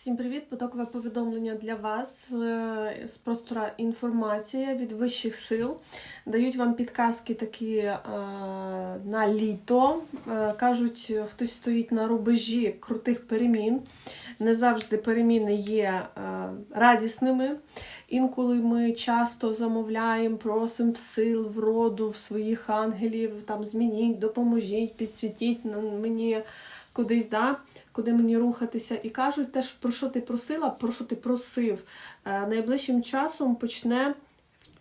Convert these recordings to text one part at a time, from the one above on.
Всім привіт! Потокове повідомлення для вас е, з простора інформація від вищих сил. Дають вам підказки такі е, на літо. Е, Кажуть, хтось стоїть на рубежі крутих перемін. Не завжди переміни є радісними. Інколи ми часто замовляємо, просимо в сил, вроду, в своїх ангелів, там змініть, допоможіть, підсвітіть мені кудись, да? куди мені рухатися. І кажуть, те, про що ти просила, про що ти просив, е, найближчим часом почне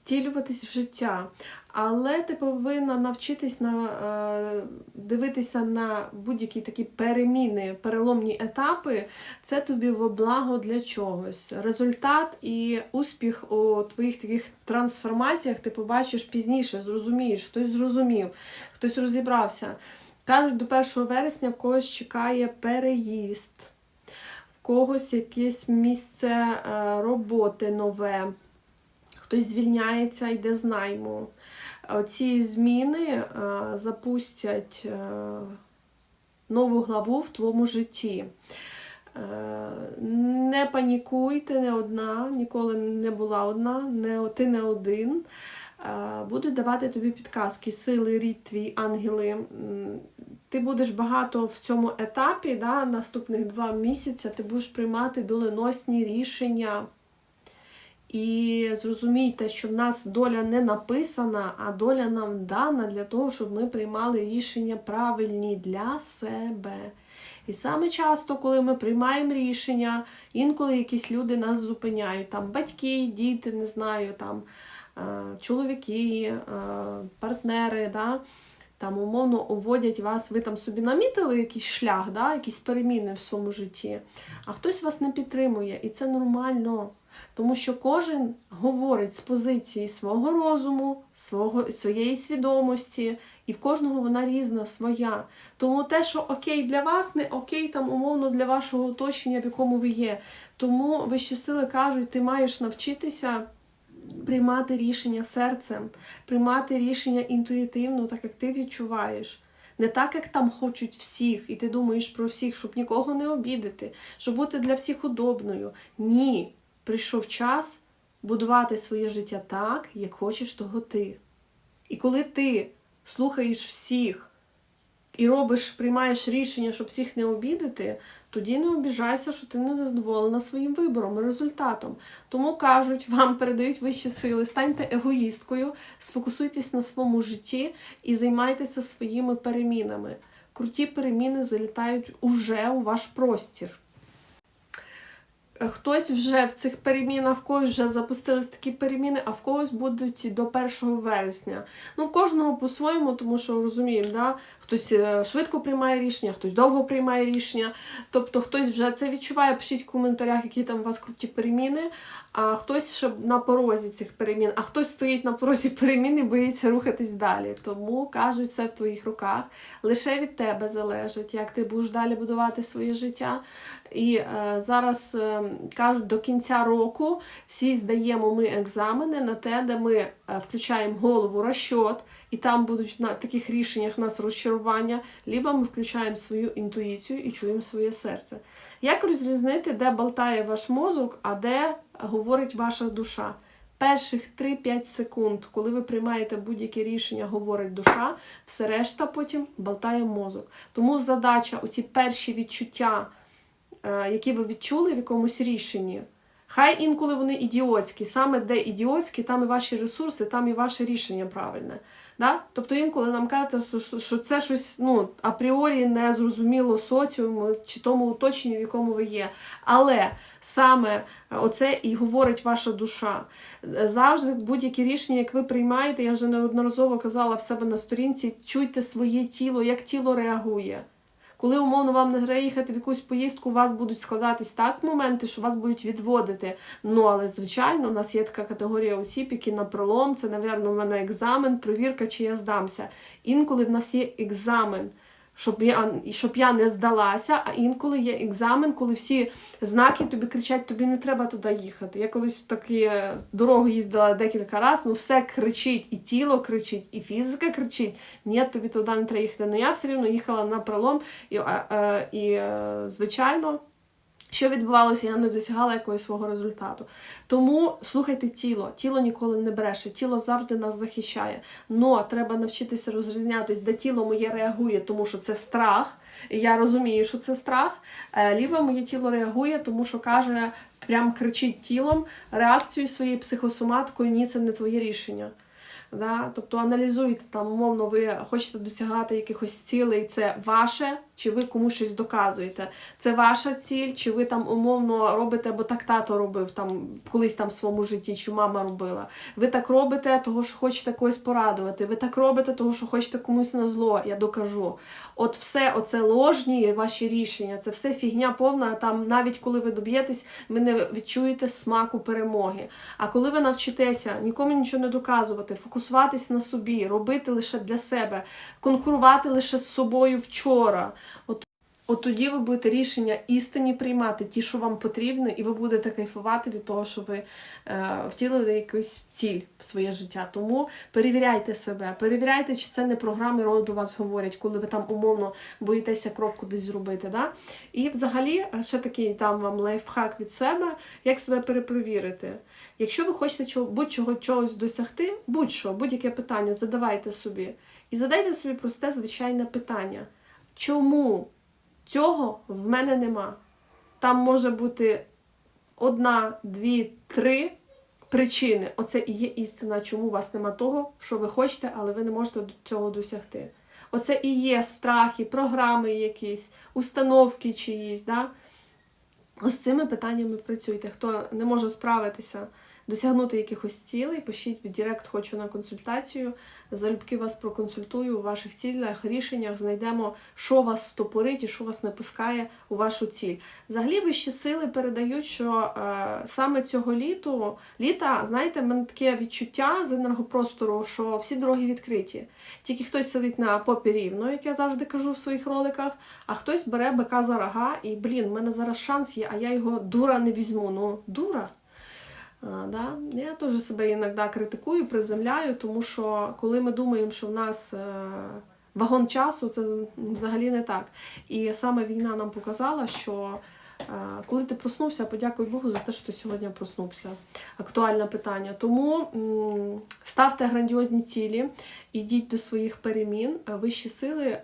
втілюватись в життя. Але ти повинна навчитись на, е, дивитися на будь-які такі переміни, переломні етапи. Це тобі во благо для чогось. Результат і успіх у твоїх таких трансформаціях ти побачиш пізніше, зрозумієш, хтось зрозумів, хтось розібрався. Кажуть, до 1 вересня в когось чекає переїзд, в когось якесь місце е, роботи нове, хтось звільняється, йде з найму. Ці зміни е, запустять е, нову главу в твоєму житті. Не панікуйте, не одна, ніколи не була одна, не, ти не один. Е, Будуть давати тобі підказки, сили, рід твій, ангели. Ти будеш багато в цьому етапі, да, наступних два місяці, ти будеш приймати доленосні рішення. І зрозумійте, що в нас доля не написана, а доля нам дана для того, щоб ми приймали рішення правильні для себе. І саме часто, коли ми приймаємо рішення, інколи якісь люди нас зупиняють, там батьки, діти, не знаю, там чоловіки, е, партнери, да, там умовно уводять вас, ви там собі намітили якийсь шлях, да, якісь переміни в своєму житті, а хтось вас не підтримує, і це нормально. Тому що кожен говорить з позиції свого розуму, свого, своєї свідомості, і в кожного вона різна, своя. Тому те, що окей для вас, не окей там умовно для вашого оточення, в якому ви є. Тому вищі сили кажуть, ти маєш навчитися приймати рішення серцем, приймати рішення інтуїтивно, так як ти відчуваєш. Не так, як там хочуть всіх, і ти думаєш про всіх, щоб нікого не обідати, щоб бути для всіх удобною. Ні, прийшов час будувати своє життя так, як хочеш того ти. І коли ти слухаєш всіх і робиш, приймаєш рішення, щоб всіх не обідати, тоді не обіжайся, що ти не задоволена своїм вибором і результатом. Тому кажуть, вам передають вищі сили, станьте егоїсткою, сфокусуйтесь на своєму житті і займайтеся своїми перемінами. Круті переміни залітають уже у ваш простір. Хтось вже в цих перемінах, в когось вже запустились такі переміни, а в когось будуть до 1 вересня. Ну, в кожного по-своєму, тому що розуміємо, да? хтось е, швидко приймає рішення, хтось довго приймає рішення. Тобто хтось вже це відчуває, пишіть в коментарях, які там у вас круті переміни, а хтось ще на порозі цих перемін, а хтось стоїть на порозі перемін і боїться рухатись далі. Тому кажуть, все в твоїх руках. Лише від тебе залежить, як ти будеш далі будувати своє життя. І е, зараз е, кажуть, до кінця року всі здаємо ми екзамени на те, де ми е, включаємо голову розчот, і там будуть на таких рішеннях нас розчарування, либо ми включаємо свою інтуїцію і чуємо своє серце. Як розрізнити, де болтає ваш мозок, а де говорить ваша душа? Перших 3-5 секунд, коли ви приймаєте будь-яке рішення, говорить душа, все решта потім болтає мозок. Тому задача, оці перші відчуття які ви відчули в якомусь рішенні. Хай інколи вони ідіотські. Саме де ідіотські, там і ваші ресурси, там і ваше рішення правильне. Да? Тобто інколи нам кажеться, що- це щось ну, апріорі не зрозуміло соціуму чи тому оточенні, в якому ви є. Але саме оце і говорить ваша душа. Завжди будь-які рішення, як ви приймаєте, я вже неодноразово казала в себе на сторінці, чуйте своє тіло, як тіло реагує. Коли умовно вам не треба їхати в якусь поїздку, у вас будуть складатись так моменти, що вас будуть відводити. Ну, але звичайно, у нас є така категорія осіб, які на пролом, це, напевно, у мене екзамен, провірка, чи я здамся. Інколи в нас є екзамен, щоб я, щоб я не здалася, а інколи є екзамен, коли всі знаки тобі кричать, тобі не треба туди їхати. Я колись в такі дороги їздила декілька разів, ну все кричить, і тіло кричить, і фізика кричить. Ні, тобі туди не треба їхати. Ну я все рівно їхала на пролом, і, е, і е, звичайно. Що відбувалося, я не досягала якогось свого результату. Тому слухайте тіло. Тіло ніколи не бреше, тіло завжди нас захищає. Но треба навчитися розрізнятись, де тіло моє реагує, тому що це страх. І я розумію, що це страх. Е, Ліве моє тіло реагує, тому що каже, прям кричить тілом реакцію своєю психосоматкою, ні, це не твоє рішення. Да? Тобто аналізуйте там, умовно, ви хочете досягати якихось цілей, це ваше, чи ви комусь щось доказуєте. Це ваша ціль, чи ви там умовно робите, бо так тато робив там колись там в своєму житті, чи мама робила. Ви так робите, того, що хочете когось порадувати. Ви так робите, того, що хочете комусь на зло, я докажу. От все оце ложні ваші рішення, це все фігня повна. Там навіть коли ви доб'єтесь, ви не відчуєте смаку перемоги. А коли ви навчитеся нікому нічого не доказувати, фокусуватись на собі, робити лише для себе, конкурувати лише з собою вчора. От От тоді ви будете рішення істинні приймати, ті, що вам потрібно, і ви будете кайфувати від того, що ви е, втілили якусь ціль в своє життя. Тому перевіряйте себе, перевіряйте, чи це не програми роду вас говорять, коли ви там умовно боїтеся крок кудись зробити. Да? І взагалі, е, ще такий там вам лайфхак від себе, як себе перепровірити. Якщо ви хочете чого, будь-чого чогось досягти, будь-що, будь-яке питання задавайте собі. І задайте собі просте звичайне питання. Чому цього в мене нема? Там може бути одна, дві, три причини. Оце і є істина, чому у вас нема того, що ви хочете, але ви не можете цього досягти. Оце і є страхи, програми якісь, установки чиїсь. Да? Ось цими питаннями працюйте. Хто не може справитися, досягнути якихось цілей, пишіть в Директ, хочу на консультацію. Залюбки вас проконсультую у ваших цілях, рішеннях, знайдемо, що вас стопорить і що вас не пускає у вашу ціль. Взагалі вищі сили передають, що е, саме цього літу, літа, знаєте, в мене таке відчуття з енергопростору, що всі дороги відкриті. Тільки хтось сидить на попі рівно, як я завжди кажу в своїх роликах, а хтось бере бика за рога і, блін, в мене зараз шанс є, а я його дура не візьму. Ну, дура. Да? Я теж себе іноді критикую, приземляю, тому що коли ми думаємо, що в нас е, вагон часу, це взагалі не так. І саме війна нам показала, що е, коли ти проснувся, подякуй Богу за те, що ти сьогодні проснувся. Актуальне питання. Тому ставте грандіозні цілі, ідіть до своїх перемін. Вищі сили е,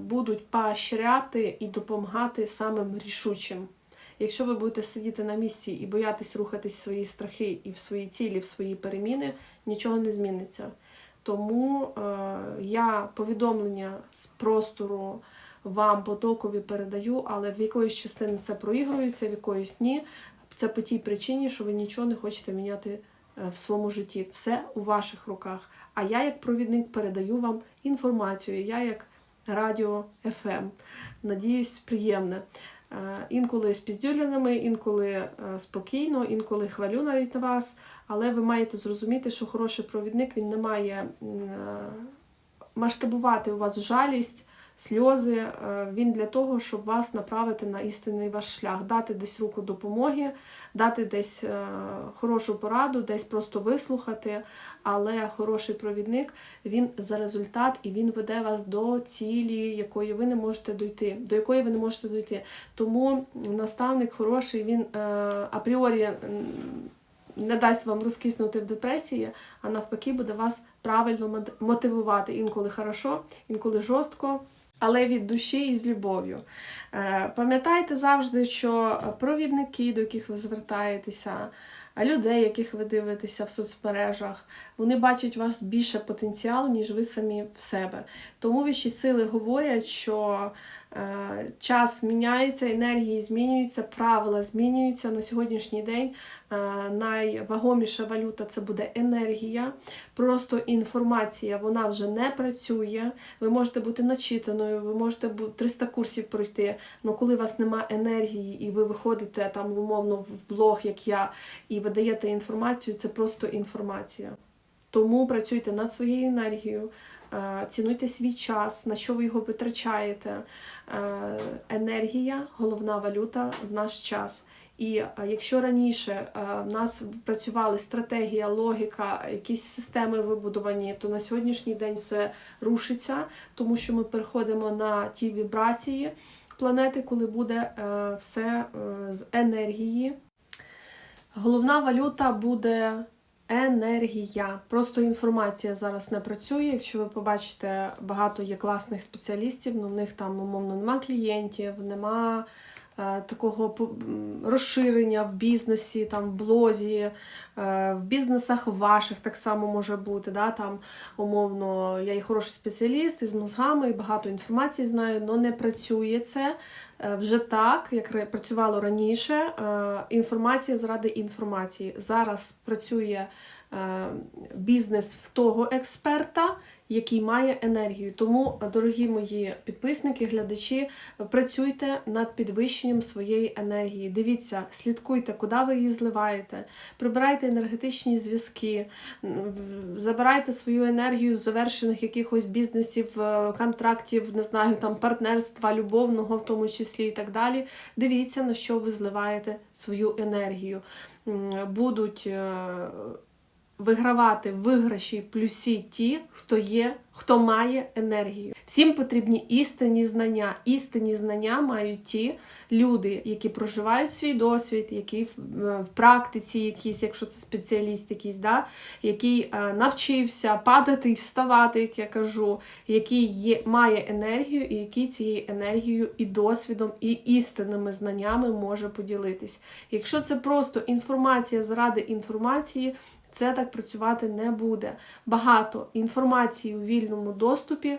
будуть поощряти і допомагати самим рішучим. Якщо ви будете сидіти на місці і боятись рухатись в свої страхи і в свої цілі, в свої переміни, нічого не зміниться. Тому е, я повідомлення з простору вам потокові передаю, але в якоїсь частини це проігрується, в якоїсь ні. Це по тій причині, що ви нічого не хочете міняти е, в своєму житті. Все у ваших руках. А я, як провідник, передаю вам інформацію. Я як радіо FM. Надіюсь, приємне. Е, Інколи з піздюляними, інколи е, спокійно, інколи хвалю навіть на вас. Але ви маєте зрозуміти, що хороший провідник він не має е, масштабувати у вас жалість, сльози. Е, Він для того, щоб вас направити на істинний ваш шлях, дати десь руку допомоги, дати десь е, хорошу пораду, десь просто вислухати. Але хороший провідник він за результат і він веде вас до цілі, якої ви не можете дойти, до якої ви не можете дойти. Тому наставник хороший, він е, апріорі. не дасть вам розкиснути в депресії, а навпаки буде вас правильно мотивувати. Інколи хорошо, інколи жорстко, але від душі і з любов'ю. Е, Пам'ятайте завжди, що провідники, до яких ви звертаєтеся, а людей, яких ви дивитеся в соцмережах, вони бачать у вас більше потенціал, ніж ви самі в себе. Тому вищі сили говорять, що час міняється, енергії змінюються, правила змінюються. На сьогоднішній день е, найвагоміша валюта це буде енергія. Просто інформація вона вже не працює. Ви можете бути начитаною, ви можете бу- 300 курсів пройти. але коли у вас немає енергії, і ви виходите там умовно в блог, як я, і ви даєте інформацію, це просто інформація. Тому працюйте над своєю енергією, е, цінуйте свій час, на що ви його витрачаєте. Е, Енергія головна валюта в наш час. І е, якщо раніше е, в нас працювали стратегія, логіка, якісь системи вибудовані, то на сьогоднішній день все рушиться, тому що ми переходимо на ті вібрації, планети, коли буде е, все е, з енергії. Головна валюта буде енергія. Просто інформація зараз не працює. Якщо ви побачите, багато є класних спеціалістів, але в них там, умовно, нема клієнтів, нема такого розширення в бізнесі, там, в блозі, е, в бізнесах ваших так само може бути. Да? Там, умовно, я і хороший спеціаліст із мозгами, і багато інформації знаю, але не працює це е, вже так, як працювало раніше. Е, Інформація заради інформації. Зараз працює е, бізнес в того експерта, який має енергію. Тому, дорогі мої підписники, глядачі, працюйте над підвищенням своєї енергії. Дивіться, слідкуйте, куди ви її зливаєте, прибирайте енергетичні зв'язки, забирайте свою енергію з завершених якихось бізнесів, е, контрактів, не знаю, там партнерства, любовного в тому числі і так далі. Дивіться, на що ви зливаєте свою енергію. Будуть е, вигравати виграші в плюсі ті, хто є, хто має енергію. Всім потрібні істинні знання. Істинні знання мають ті люди, які проживають свій досвід, які в, е, практиці, якісь, якщо це спеціаліст, якийсь, да, який е, навчився падати і вставати, як я кажу, який є, має енергію, і який цією енергією і досвідом, і істинними знаннями може поділитись. Якщо це просто інформація заради інформації, це так працювати не буде. Багато інформації у вільному доступі.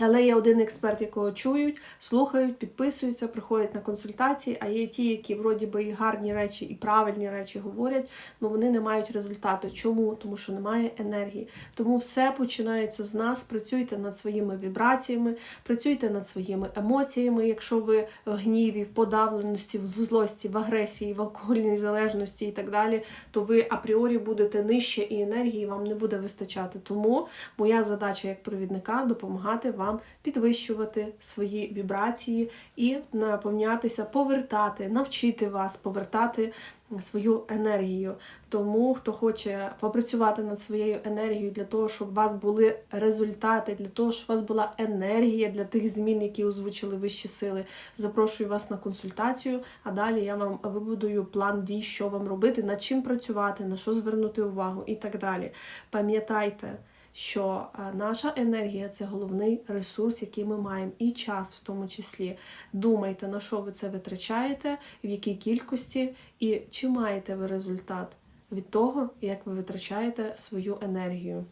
Але є один експерт, якого чують, слухають, підписуються, приходять на консультації, а є ті, які вроді би і гарні речі, і правильні речі говорять, але вони не мають результату. Чому? Тому що немає енергії. Тому все починається з нас. Працюйте над своїми вібраціями, працюйте над своїми емоціями. Якщо ви в гніві, в подавленості, в злості, в агресії, в алкогольній залежності і так далі, то ви апріорі будете нижче і енергії вам не буде вистачати. Тому моя задача як провідника допомагати вам підвищувати свої вібрації і наповнятися, повертати, навчити вас повертати свою енергію. Тому, хто хоче попрацювати над своєю енергією для того, щоб у вас були результати, для того, щоб у вас була енергія для тих змін, які озвучили вищі сили, запрошую вас на консультацію. А далі я вам вибудую план дій, що вам робити, над чим працювати, на що звернути увагу і так далі. Пам'ятайте що е, наша енергія це головний ресурс, який ми маємо, і час в тому числі. Думайте, на що ви це витрачаєте, в якій кількості, і чи маєте ви результат від того, як ви витрачаєте свою енергію.